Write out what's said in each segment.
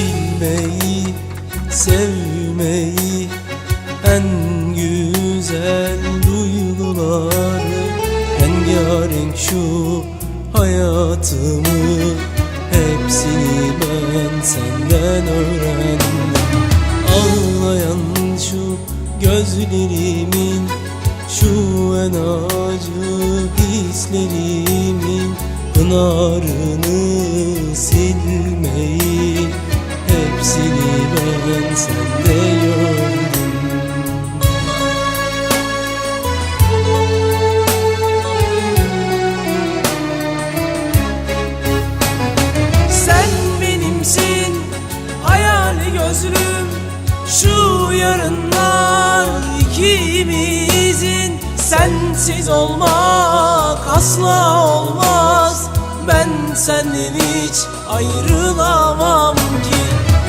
Sevilmeyi, sevmeyi En güzel duyguları Rengarenk şu hayatımı Hepsini ben senden öğrendim. Ağlayan şu gözlerimin Şu en acı hislerimin Pınarını silmeyi ben sende gördüm Sen benimsin hayali gözlüm. Şu yarınlar ikimizin. Sensiz olmak asla olmaz. Ben senden hiç ayrılamam ki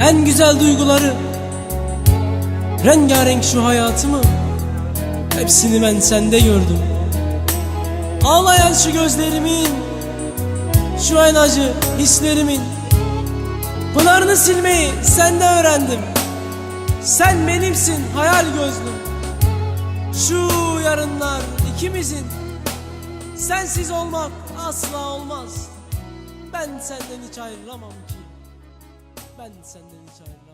En güzel duyguları. Rengarenk şu hayatımı. Hepsini ben sende gördüm. Ağlayan şu gözlerimin. Şu en acı hislerimin. Pınarını silmeyi sende öğrendim. Sen benimsin hayal gözlüm. Şu yarınlar ikimizin. Sensiz olmak asla olmaz. Ben senden hiç ayrılamam ki Ben senden hiç ayrılamam